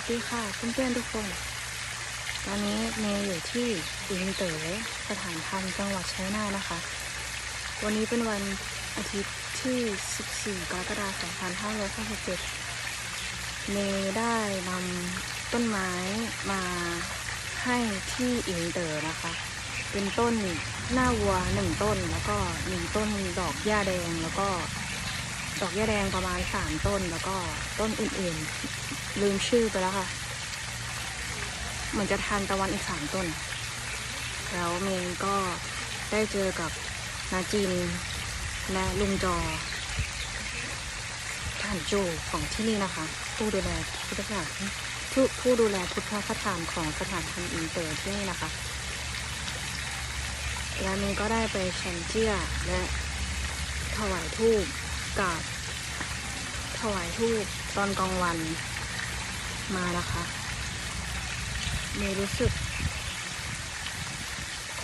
วัสดีค่ะเพื่อนๆทุกคน ตอนนี้เมย์อยู่ที่อินเตอร์สถานธรรมจังหวัดชัยนาทนะคะ วันนี้เป็นวันอาทิตย์ที่ 14 กรกฎาคม 2567 เมย์ได้นำต้นไม้มาให้ที่อินเตอร์นะคะ เป็นต้นหน้าวัวหนึ่งต้นแล้วก็หนึ่งต้นดอกหญ้าแดงแล้วก็ ดอกหญ้าแดงประมาณสามต้นแล้วก็ต้นอื่นๆ ลืมชื่อไปแล้วค่ะ เหมือนจะทานตะวันอีกสามต้น แล้วเมย์ก็ได้เจอกับนาจินและลุงจอท่านโจของที่นี่นะคะ ผู้ดูแลพุทธสถานผู้ผู้ดูแลพุทธสถานของสถานธรรมอินเตอร์ที่นี่นะคะแล้วเมย์ก็ได้ไปแชนเจียและถวายทูบ กับถวายทูบตอนกลางวันมานะคะเมย์รู้สึก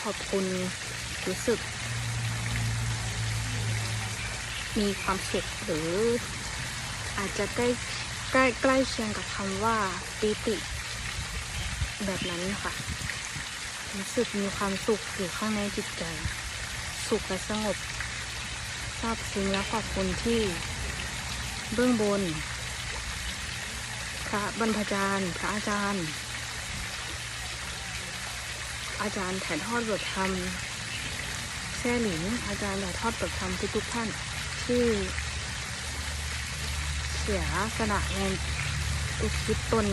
ขอบคุณรู้สึก มีความสุขหรืออาจจะใกล้ใกล้ใกล้เคียงกับคำว่าปิติ แบบนั้นค่ะ รู้สึกมีความสุขอยู่ข้างในจิตใจ สุขและสงบ ซาบซึ้งและขอบคุณที่ เบื้องบน พระบรรพจารย์ พระอาจารย์ อาจารย์ถ่ายทอดบทธรรมแท่หลินอาจารย์ถ่ายทอดบทธรรมทุกๆท่านที่เสียสละแรงอุทิศตน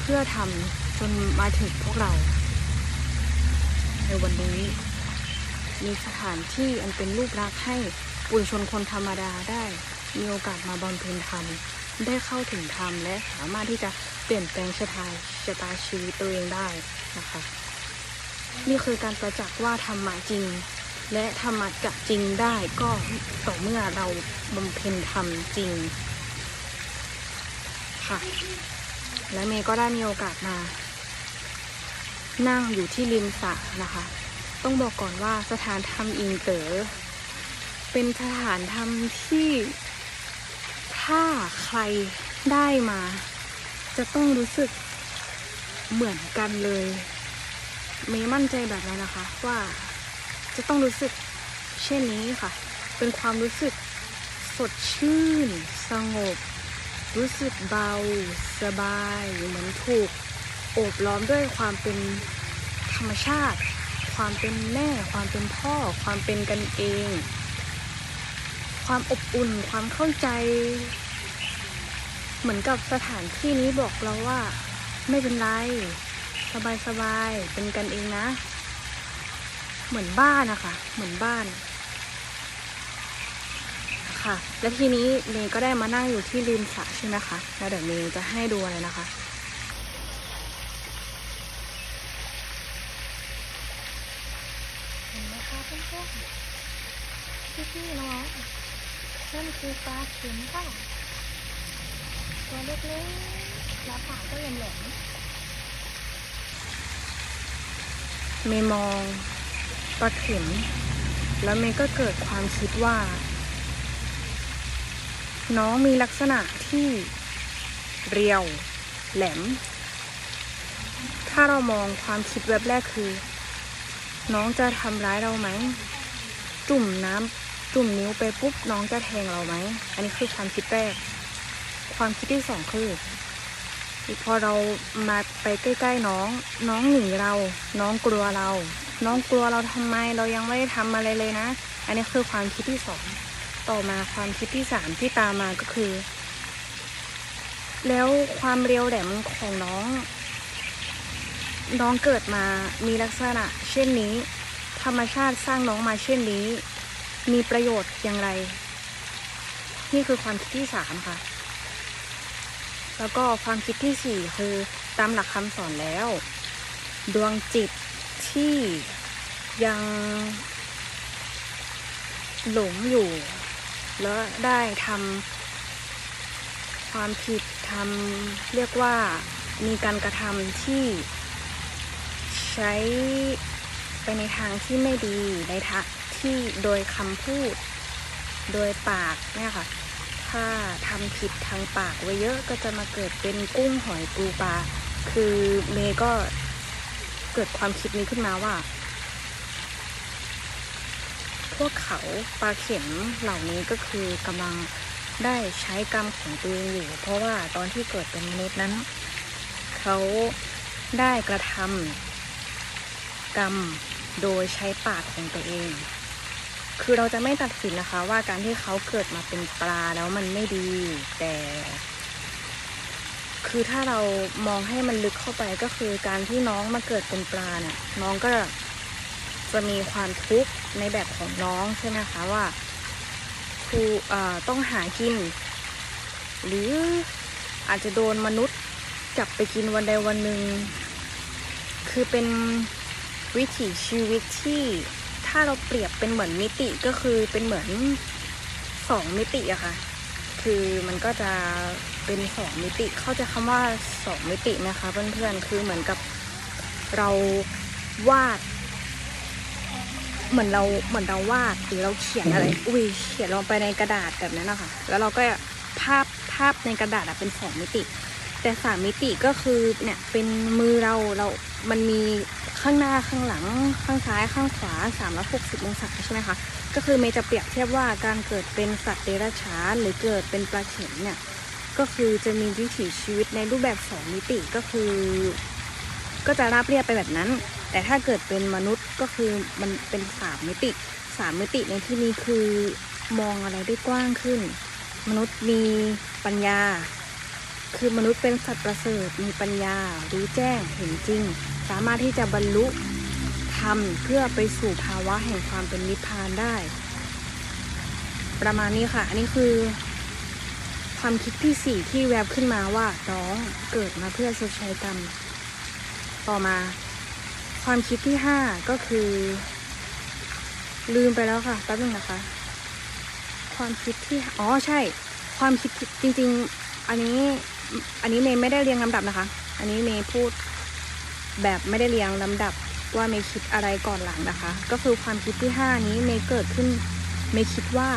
เพื่อทำจนมาถึงพวกเรา ในวันนี้มีสถานที่อันเป็นรูปรักษ์ให้ ปุถุชนคนธรรมดาได้ มีโอกาสมาบำเพ็ญธรรม ได้เข้าถึงธรรมและสามารถที่จะเปลี่ยนแปลงชะตาชะตาชีวิตตัวเองได้นะคะ นี่คือการประจักษ์ว่าธรรมะจริง และธรรมะจะจริงได้ก็ต่อเมื่อเราบำเพ็ญธรรมจริงค่ะและเมย์ก็ได้มีโอกาสมา นั่งอยู่ที่ริมสระนะคะ ต้องบอกก่อนว่าสถานธรรมอิงเตอ๋อ เป็นสถานธรรมที่ถ้าใครได้มา จะต้องรู้สึกเหมือนกันเลยเมย์มั่นใจแบบนั้นนะคะ ว่าจะต้องรู้สึกเช่นนี้ค่ะ เป็นความรู้สึกสดชื่น สงบ รู้สึกเบา สบาย เหมือนถูกโอบล้อมด้วยความเป็นธรรมชาติ ความเป็นแม่ ความเป็นพ่อ ความเป็นกันเอง ความอบอุ่นความเข้าใจ เหมือนกับสถานที่นี้บอกเราว่า ไม่เป็นไร สบายสบายๆเป็นกันเองนะ เหมือนบ้านนะคะ เหมือนบ้าน ค่ะ และทีนี้เมย์ก็ได้มานั่งอยู่ที่ริมสระใช่ไหมคะแล้วเดี๋ยวเมย์จะให้ดูอะไรนะคะเห็นไหมคะเพื่อนๆพี่ๆน้อง นั่นคือปลาเข็มค่ะ ตัวเล็กๆ แล้วปากก็แหลมๆเมย์มองปลาเข็ม แล้วเมย์ก็เกิดความคิดว่า น้องมีลักษณะที่เรียว แหลม ถ้าเรามองความคิดแวบแรกคือ น้องจะทำร้ายเราไหม จุ่มน้ำ จุ่มนิ้วไปปุ๊บน้องจะแทงเราไหม อันนี้คือความคิดแรก ความคิดที่สองคือพอเรามาไปใกล้ ๆน้อง น้องหนีเรา น้องกลัวเรา น้องกลัวเราทำไม เรายังไม่ได้ทำอะไรเลยนะ อันนี้คือความคิดที่สองต่อมาความคิดที่สามที่ตามมาก็คือ แล้วความเรียวแหลมของน้อง น้องเกิดมามีลักษณะ เช่นนี้ ธรรมชาติสร้างน้องมาเช่นนี้ มีประโยชน์อย่างไร นี่คือความคิดที่สามค่ะ แล้วก็ความคิดที่สี่คือตามหลักคำสอนแล้ว ดวงจิตที่ยังหลงอยู่ แล้วได้ทำความผิดทำเรียกว่ามีการกระทำที่ใช้ไปในทางที่ไม่ดีในทาง ที่โดยคำพูด โดยปากเนี่ยค่ะ ถ้าทำผิดทางปากไว้เยอะก็จะมาเกิดเป็นกุ้งหอยปูปลา คือเมย์ก็เกิดความคิดนี้ขึ้นมาว่า พวกเขาปลาเข็มเหล่านี้ก็คือกำลังได้ใช้กรรมของตัวเองอยู่ เพราะว่าตอนที่เกิดเป็นมนุษย์นั้น เขาได้กระทำกรรมโดยใช้ปากของตัวเอง คือเราจะไม่ตัดสินนะคะว่าการที่เขาเกิดมาเป็นปลาแล้วมันไม่ดี แต่ คือถ้าเรามองให้มันลึกเข้าไปก็คือการที่น้องมาเกิดเป็นปลาเนี่ยน้องก็จะมีความทุกข์ในแบบของน้องใช่ไหมคะว่าครูเอ่อต้องหากิน หรืออาจจะโดนมนุษย์จับไปกินวันใดวันหนึ่งคือเป็นวิถีชีวิตที่ ถ้าเราเปรียบเป็นเหมือนมิติก็คือเป็นเหมือนสองมิติอะค่ะ คือมันก็จะเป็นสองมิติ เข้าใจคำว่าสองมิติไหมคะเพื่อนๆ คือเหมือนกับเราวาด เหมือนเราเหมือนเราวาดหรือเราเขียนอะไร อุ้ยเขียนลงไปในกระดาษแบบนั้นนะคะแล้วเราก็ภาพภาพในกระดาษอะเป็นสองมิติ แต่สามมิติก็คือเนี่ยเป็นมือเราเรา มันมี ข้างหน้าข้างหลังข้างซ้ายข้างขวา3ามร้อยหกสิบองศาใช่ไหมคะ ก็คือเมย์จะเปรียบเทียบว่าการเกิดเป็นสัตว์เดรัจฉานหรือเกิดเป็นปลาเข็มเนี่ย ก็คือจะมีวิถีชีวิตในรูปแบบสองมิติก็คือ ก็จะราบเรียบไปแบบนั้น แต่ถ้าเกิดเป็นมนุษย์ก็คือมันเป็นสามมิติสามมิติในที่นี้คือมองอะไรได้กว้างขึ้น มนุษย์มีปัญญา คือมนุษย์เป็นสัตว์ประเสริฐมีปัญญา รู้แจ้งเห็นจริง สามารถที่จะบรรลุธรรมเพื่อไปสู่ภาวะแห่งความเป็นนิพพานได้ ประมาณนี้ค่ะ อันนี้คือ ความคิดที่สี่ที่แวบขึ้นมาว่าน้องเกิดมาเพื่อชดใช้กรรมต่อมา ความคิดที่ห้าก็คือ ลืมไปแล้วค่ะแป๊บนึงนะคะ ความคิดที่อ๋อใช่ ความคิดจริง ๆ อันนี้อันนี้เมย์ไม่ได้เรียงลำดับนะคะ อันนี้เมย์พูด แบบไม่ได้เรียงลำดับว่าเมย์คิดอะไรก่อนหลังนะคะ ก็คือความคิดที่ห้านี้เมย์เกิดขึ้นเมย์คิดว่า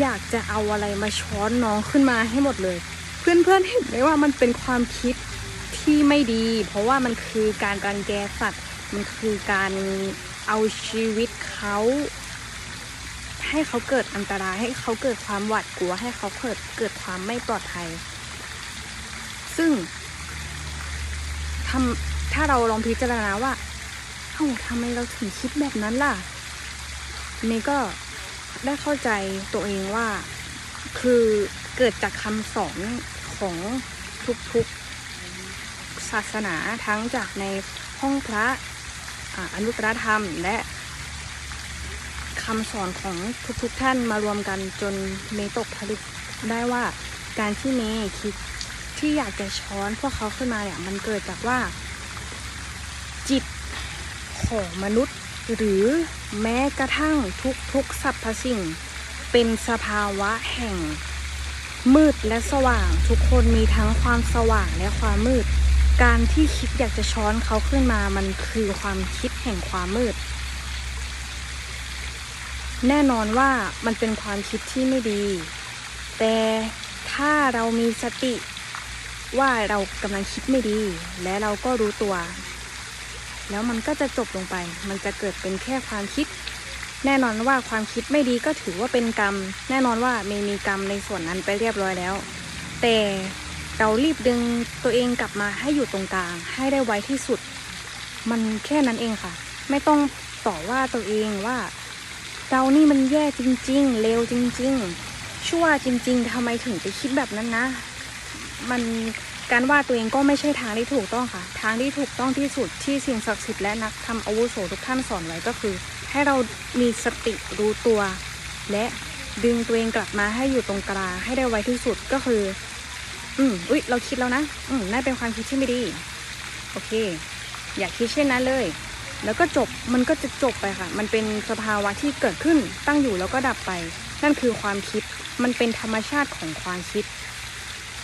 อยากจะเอาอะไรมาช้อนน้องขึ้นมาให้หมดเลย เพื่อนๆเห็นไหมว่ามันเป็นความคิดที่ไม่ดี เพราะว่ามันคือการรังแกสัตว์ มันคือการเอาชีวิตเขาให้เขาเกิดอันตรายให้เขาเกิดความหวาดกลัวให้เขาเกิดเกิดความไม่ปลอดภัย ซึ่งทำ ถ้าเราลองพิจารณาว่าเอ้าทำไมเราถึงคิดแบบนั้นล่ะเมย์ก็ได้เข้าใจตัวเองว่า คือเกิดจากคำสอนของทุกๆศาสนาทั้งจากในห้องพระอนุตตรธรรมและคำสอนของทุกๆท่านมารวมกันจนเมย์ตกผลึกได้ว่าการที่เมย์คิดที่อยากจะช้อนพวกเขาขึ้นมาเนี่ยมันเกิดจากว่า จิตของมนุษย์ หรือแม้กระทั่งทุกๆสรรพสิ่ง เป็นสภาวะแห่ง มืดและสว่างทุกคนมีทั้งความสว่างและความมืด การที่คิดอยากจะช้อนเขาขึ้นมามันคือความคิดแห่งความมืด แน่นอนว่ามันเป็นความคิดที่ไม่ดี แต่ถ้าเรามีสติว่าเรากำลังคิดไม่ดี และเราก็รู้ตัว แล้วมันก็จะจบลงไป มันจะเกิดเป็นแค่ความคิด แน่นอนว่าความคิดไม่ดีก็ถือว่าเป็นกรรม แน่นอนว่าเมมีกรรมในส่วนนั้นไปเรียบร้อยแล้ว แต่เรารีบดึงตัวเองกลับมาให้อยู่ตรงกลาง ให้ได้ไวที่สุด มันแค่นั้นเองค่ะ ไม่ต้องต่อว่าตัวเองว่าเรานี่มันแย่จริงๆเลวจริง ๆ ชั่วจริง ๆทำไมถึงไปคิดแบบนั้นนะ มัน การว่าตัวเองก็ไม่ใช่ทางที่ถูกต้องค่ะ ทางที่ถูกต้องที่สุดที่สิ่งศักดิ์สิทธิ์และนักทำอาวุโสทุกท่านสอนไว้ก็คือ ให้เรามีสติรู้ตัว และดึงตัวเองกลับมาให้อยู่ตรงกลางให้ได้ไวที่สุดก็คือ อืมอุ๊ย เราคิดแล้วนะ อืมน่าเป็นความคิดที่ไม่ดี โอเค อย่าคิดเช่นนั้นเลย แล้วก็จบมันก็จะจบไปค่ะ มันเป็นสภาวะที่เกิดขึ้นตั้งอยู่แล้วก็ดับไป นั่นคือความคิด มันเป็นธรรมชาติของความคิด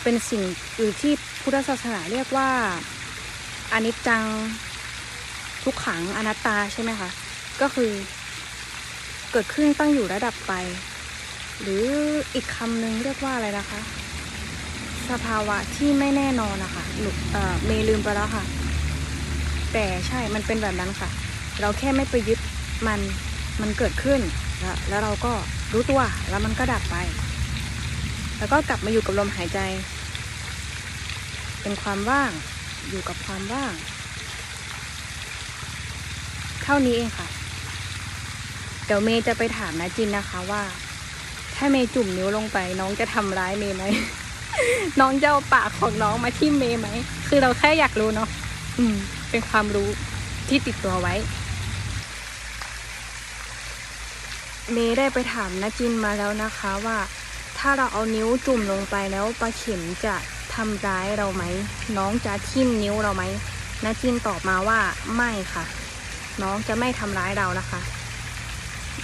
เป็นสิ่งหรือที่พุทธศาสนาเรียกว่าอนิจจังทุกขังอนัตตาใช่ไหมคะ ก็คือเกิดขึ้นตั้งอยู่ระดับไป หรืออีกคำหนึ่งเรียกว่าอะไรนะคะ สภาวะที่ไม่แน่นอนนะคะหลุเออเมลืมไปแล้วค่ะ แต่ใช่มันเป็นแบบนั้นค่ะ เราแค่ไม่ไปยึดมันมันเกิดขึ้น แล้วแล้วเราก็รู้ตัวแล้วมันก็ดับไป แล้วก็กลับมาอยู่กับลมหายใจ เป็นความว่างอยู่กับความว่าง เท่านี้เองค่ะ เดี๋ยวเมย์จะไปถามนะจินนะคะว่า ถ้าเมย์จุ่มนิ้วลงไป น้องจะทำร้ายเมย์ไหม น้องจะเอาปากของน้องมาทิ่มเมย์ไหม คือเราแค่อยากรู้เนาะอืม เป็นความรู้ที่ติดตัวไว้ เมย์ได้ไปถามนะจินมาแล้วนะคะว่า ถ้าเราเอานิ้วจุ่มลงไปแล้วปลาเข็มจะ ทำร้ายเราไหม น้องจะทิ่มนิ้วเราไหมนะจินตอบมาว่าไม่ค่ะ น้องจะไม่ทำร้ายเรานะคะ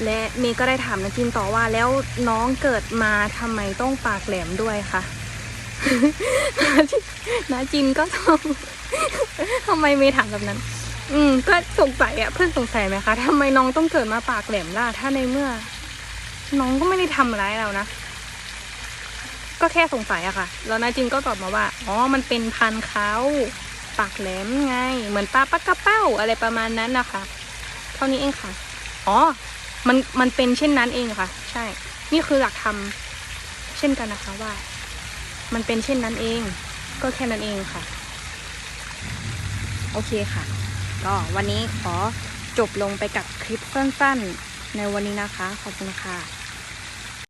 และเมย์ก็ได้ถามนะจินต่อว่าแล้วน้องเกิดมาทำไมต้องปากแหลมด้วยคะนะจินก็ตองทำไมเมย์ถามแบบนั้น อืม ก็สงสัยอะเพื่อนสงสัยไหมคะทำไมน้องต้องเกิดมาปากแหลมล่ะถ้าในเมื่อ น้องก็ไม่ได้ทำร้ายเรานะ ก็แค่สงสัยอะค่ะ แล้วนายจินก็ตอบมาว่า อ๋อ มันเป็นพันเขาปากแหลมไง เหมือนปลาปักกระเป้าอะไรประมาณนั้นนะคะ เท่านี้เองค่ะ อ๋อ มัน มันเป็นเช่นนั้นเองค่ะ ใช่ นี่คือหลักธรรมเช่นกันนะคะว่า มันเป็นเช่นนั้นเอง ก็แค่นั้นเองค่ะ โอเคค่ะ ก็วันนี้ขอจบลงไปกับคลิปสั้น ๆ ในวันนี้นะคะ ขอบคุณค่ะ